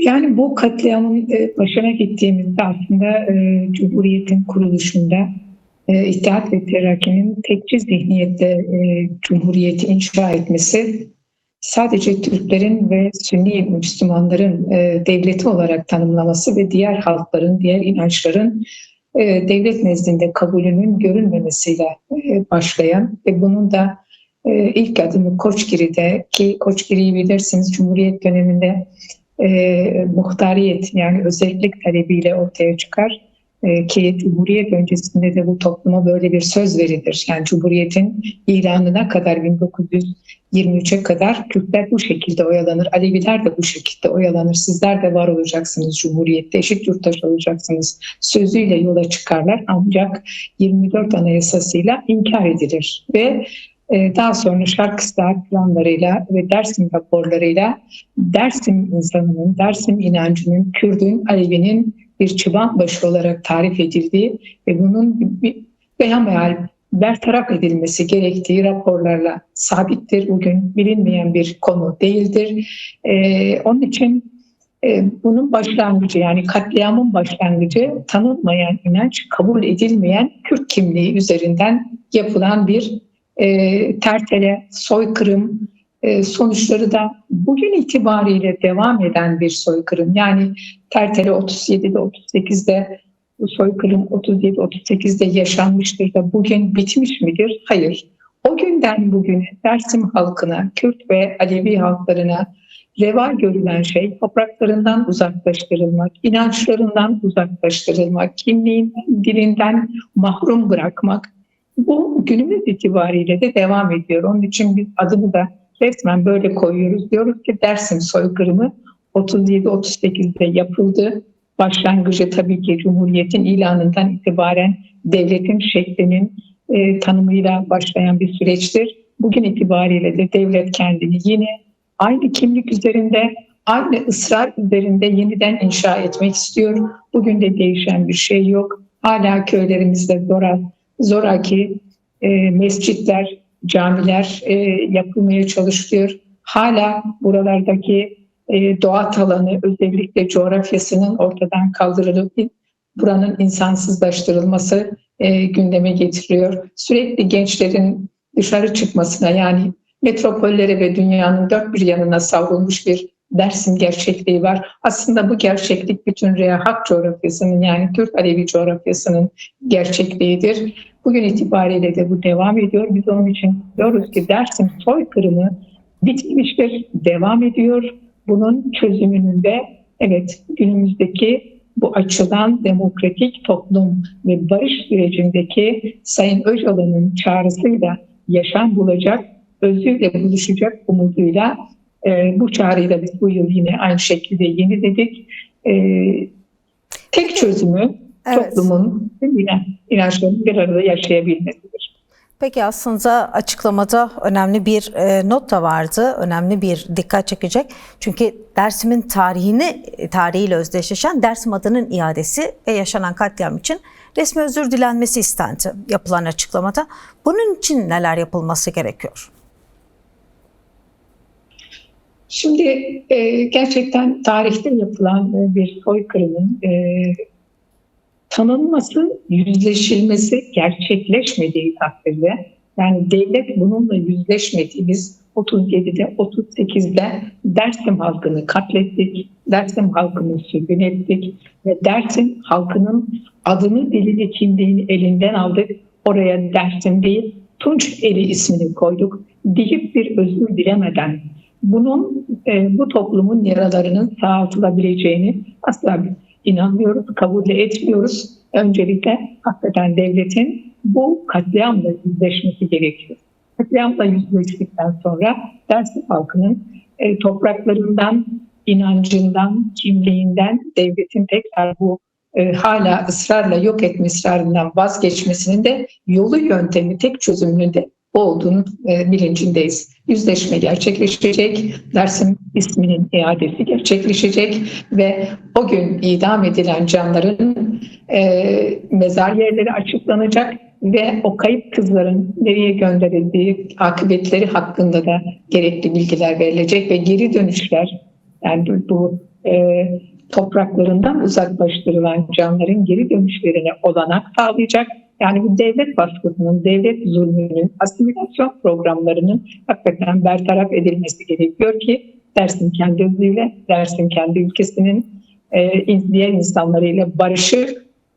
Yani bu katliamın e, başına gittiğimizde aslında e, Cumhuriyet'in kuruluşunda e, İttihat ve Terakki'nin tekçi zihniyette Cumhuriyet'i inşa etmesi sadece Türklerin ve Sünni Müslümanların devleti olarak tanımlaması ve diğer halkların, diğer inançların devlet nezdinde kabulünün görülmemesiyle e, başlayan ve bunun da ilk adımı Koçgiri'de ki Koçgiri'yi bilirsiniz Cumhuriyet döneminde e, muhtariyet yani özellik talebiyle ortaya çıkar. E, ki Cumhuriyet öncesinde de bu topluma böyle bir söz verilir. Yani Cumhuriyet'in ilanına kadar 1923'e kadar Kürtler bu şekilde oyalanır, Aleviler de bu şekilde oyalanır. Sizler de var olacaksınız Cumhuriyet'te, eşit yurttaş olacaksınız sözüyle yola çıkarlar. Ancak 24 Anayasasıyla inkar edilir ve daha sonra Şarkıstar planlarıyla ve Dersim raporlarıyla Dersim insanının, Dersim inancının, Kürdün, Alevi'nin bir çıban başı olarak tarif edildiği ve bunun bir beyanmeyal bertaraf edilmesi gerektiği raporlarla sabittir. Bugün bilinmeyen bir konu değildir. Ee, onun için e, bunun başlangıcı yani katliamın başlangıcı tanınmayan inanç, kabul edilmeyen Kürt kimliği üzerinden yapılan bir e, tertele, soykırım, e, sonuçları da bugün itibariyle devam eden bir soykırım. Yani Tertele 37'de 38'de bu soykırım 37-38'de yaşanmıştır da bugün bitmiş midir? Hayır. O günden bugüne Dersim halkına, Kürt ve Alevi halklarına reva görülen şey topraklarından uzaklaştırılmak, inançlarından uzaklaştırılmak, kimliğinden, dilinden mahrum bırakmak. Bu günümüz itibariyle de devam ediyor. Onun için biz adını da resmen böyle koyuyoruz. Diyoruz ki Dersim soykırımı 37-38'de yapıldı. Başlangıcı tabii ki Cumhuriyet'in ilanından itibaren devletin şeklinin e, tanımıyla başlayan bir süreçtir. Bugün itibariyle de devlet kendini yine aynı kimlik üzerinde, aynı ısrar üzerinde yeniden inşa etmek istiyor. Bugün de değişen bir şey yok. Hala köylerimizde zora, zoraki e, mescitler, camiler e, yapılmaya çalışılıyor. Hala buralardaki e, doğa alanı özellikle coğrafyasının ortadan kaldırılıp buranın insansızlaştırılması e, gündeme getiriyor. Sürekli gençlerin dışarı çıkmasına yani metropollere ve dünyanın dört bir yanına savrulmuş bir Dersim gerçekliği var. Aslında bu gerçeklik bütün Reha coğrafyasının yani Kürt Alevi coğrafyasının gerçekliğidir. Bugün itibariyle de bu devam ediyor. Biz onun için diyoruz ki Dersim soykırımı bitmiştir, devam ediyor. Bunun çözümünün de evet günümüzdeki bu açılan demokratik toplum ve barış sürecindeki Sayın Öcalan'ın çağrısıyla yaşam bulacak, özüyle buluşacak umuduyla e, bu çağrıyı da biz bu yıl yine aynı şekilde yeniledik. E, tek çözümü evet. toplumun yine inançlarının bir arada yaşayabilmesidir. Peki aslında açıklamada önemli bir e, not da vardı. Önemli bir dikkat çekecek. Çünkü Dersim'in tarihini tarihiyle özdeşleşen Dersim adının iadesi ve yaşanan katliam için resmi özür dilenmesi istendi yapılan açıklamada. Bunun için neler yapılması gerekiyor? Şimdi e, gerçekten tarihte yapılan e, bir soykırımın e, tanınması, yüzleşilmesi gerçekleşmediği takdirde yani devlet bununla yüzleşmediğimiz 37'de 38'de Dersim halkını katlettik, Dersim halkını sürgün ettik ve Dersim halkının adını, dilini, kimliğini elinden aldık. Oraya Dersim değil, Tunç Eli ismini koyduk deyip bir özür dilemeden bunun e, bu toplumun yaralarının sağaltılabileceğini asla inanmıyoruz, kabul etmiyoruz. Öncelikle hakikaten devletin bu katliamla yüzleşmesi gerekiyor. Katliamla yüzleştikten sonra Dersim halkının e, topraklarından, inancından, kimliğinden devletin tekrar bu e, hala ısrarla yok etme ısrarından vazgeçmesinin de yolu yöntemi tek çözümünün de olduğunu e, bilincindeyiz. Yüzleşme gerçekleşecek, Dersim isminin iadesi gerçekleşecek ve o gün idam edilen canların e, mezar yerleri açıklanacak ve o kayıp kızların nereye gönderildiği akıbetleri hakkında da gerekli bilgiler verilecek ve geri dönüşler yani bu e, topraklarından uzaklaştırılan canların geri dönüşlerine olanak sağlayacak. Yani bu devlet baskısının, devlet zulmünün, asimilasyon programlarının hakikaten bertaraf edilmesi gerekiyor ki Dersim kendi özüyle, Dersim kendi ülkesinin e, diğer insanlarıyla barışır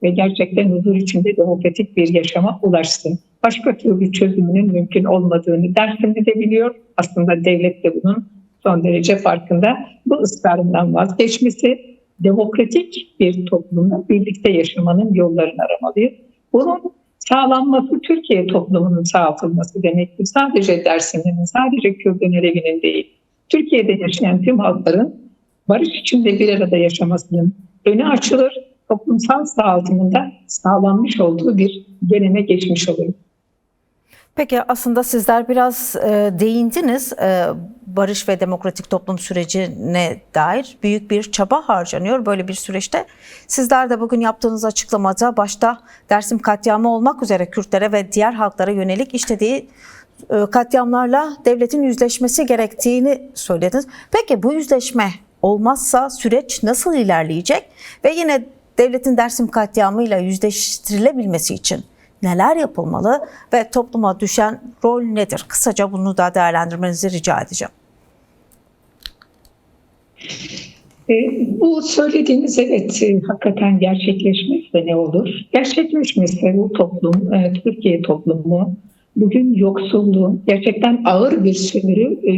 ve gerçekten huzur içinde demokratik bir yaşama ulaşsın. Başka türlü çözümünün mümkün olmadığını Dersim'de de biliyor. Aslında devlet de bunun son derece farkında. Bu ısrarından vazgeçmesi, demokratik bir toplumla birlikte yaşamanın yollarını aramalıyız. Bunun sağlanması Türkiye toplumunun sağlatılması demektir. Sadece Dersim'in, sadece Kürdün Alevi'nin değil. Türkiye'de yaşayan tüm halkların barış içinde bir arada yaşamasının önü açılır. Toplumsal sağlığında sağlanmış olduğu bir gelene geçmiş olur. Peki aslında sizler biraz e, değindiniz e, barış ve demokratik toplum sürecine dair büyük bir çaba harcanıyor böyle bir süreçte. Sizler de bugün yaptığınız açıklamada başta Dersim katliamı olmak üzere Kürtlere ve diğer halklara yönelik işlediği e, katliamlarla devletin yüzleşmesi gerektiğini söylediniz. Peki bu yüzleşme olmazsa süreç nasıl ilerleyecek ve yine devletin Dersim katliamıyla yüzleştirilebilmesi için neler yapılmalı ve topluma düşen rol nedir? Kısaca bunu da değerlendirmenizi rica edeceğim. E, bu söylediğiniz evet e, hakikaten gerçekleşmezse ne olur? Gerçekleşmezse bu toplum, e, Türkiye toplumu bugün yoksulluğu gerçekten ağır bir sömürü e,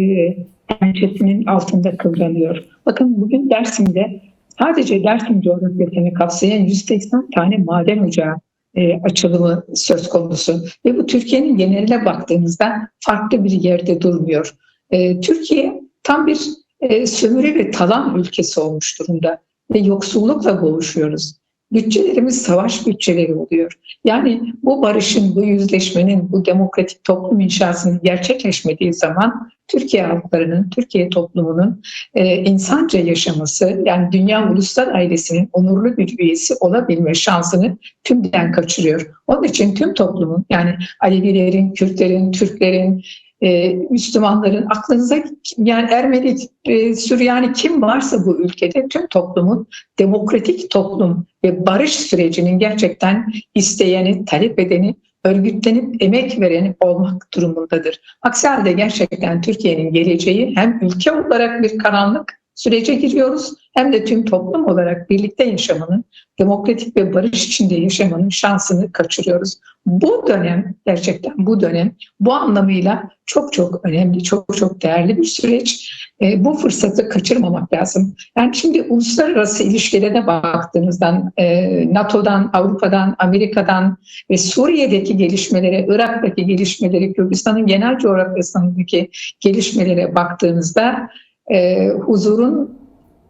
pençesinin altında kıvranıyor. Bakın bugün Dersim'de sadece Dersim coğrafyasını kapsayan 180 tane maden ocağı e, açılımı söz konusu. Ve bu Türkiye'nin geneline baktığımızda farklı bir yerde durmuyor. E, Türkiye tam bir e, sömürü ve talan ülkesi olmuş durumda ve yoksullukla boğuşuyoruz. Bütçelerimiz savaş bütçeleri oluyor. Yani bu barışın, bu yüzleşmenin, bu demokratik toplum inşasının gerçekleşmediği zaman Türkiye halklarının, Türkiye toplumunun e, insanca yaşaması, yani dünya uluslar ailesinin onurlu bir üyesi olabilme şansını tümden kaçırıyor. Onun için tüm toplumun, yani Alevilerin, Kürtlerin, Türklerin, e, Müslümanların aklınıza yani Ermeni, e, Süryani kim varsa bu ülkede tüm toplumun demokratik toplum ve barış sürecinin gerçekten isteyeni, talep edeni, örgütlenip emek vereni olmak durumundadır. Aksi halde gerçekten Türkiye'nin geleceği hem ülke olarak bir karanlık sürece giriyoruz hem de tüm toplum olarak birlikte yaşamanın, demokratik ve barış içinde yaşamanın şansını kaçırıyoruz. Bu dönem gerçekten bu dönem bu anlamıyla çok çok önemli, çok çok değerli bir süreç. E, bu fırsatı kaçırmamak lazım. Yani şimdi uluslararası ilişkilere de baktığınızdan e, NATO'dan, Avrupa'dan, Amerika'dan ve Suriye'deki gelişmelere, Irak'taki gelişmeleri, Kürdistan'ın genel coğrafyasındaki gelişmelere baktığınızda e, huzurun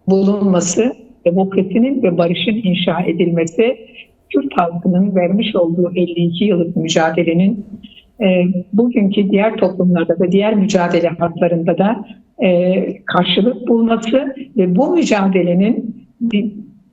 bulunması, demokrasinin ve barışın inşa edilmesi, Kürt halkının vermiş olduğu 52 yıllık mücadelenin e, bugünkü diğer toplumlarda da diğer mücadele haklarında da e, karşılık bulması ve bu mücadelenin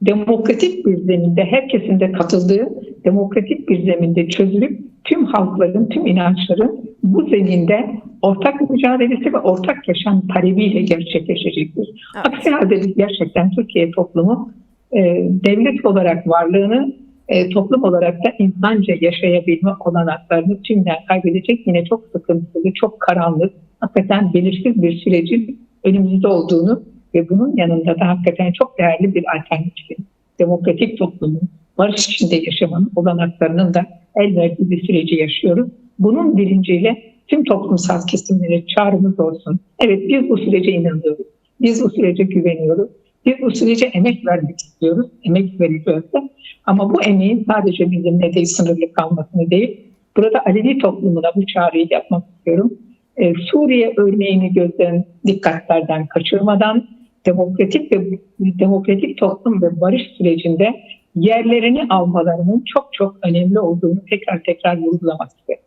demokratik bir zeminde herkesin de katıldığı demokratik bir zeminde çözülüp tüm halkların, tüm inançların bu zeminde ortak mücadelesi ve ortak yaşam talebiyle gerçekleşecektir. Evet. Aksi halde biz gerçekten Türkiye toplumu e, devlet olarak varlığını e, toplum olarak da insanca yaşayabilme olanaklarını tümden kaybedecek. Yine çok sıkıntılı, çok karanlık, hakikaten belirsiz bir sürecin önümüzde olduğunu ve bunun yanında da hakikaten çok değerli bir alternatifin, demokratik toplumun, barış içinde yaşamanın olanaklarının da el verdiği bir süreci yaşıyoruz. Bunun bilinciyle tüm toplumsal kesimlere çağrımız olsun. Evet biz bu sürece inanıyoruz. Biz bu sürece güveniyoruz. Biz bu sürece emek vermek istiyoruz. Emek vereceğiz de. Ama bu emeğin sadece bizimle değil sınırlı kalmasını değil. Burada Alevi toplumuna bu çağrıyı yapmak istiyorum. Ee, Suriye örneğini gözden dikkatlerden kaçırmadan demokratik ve demokratik toplum ve barış sürecinde yerlerini almalarının çok çok önemli olduğunu tekrar tekrar vurgulamak istiyorum.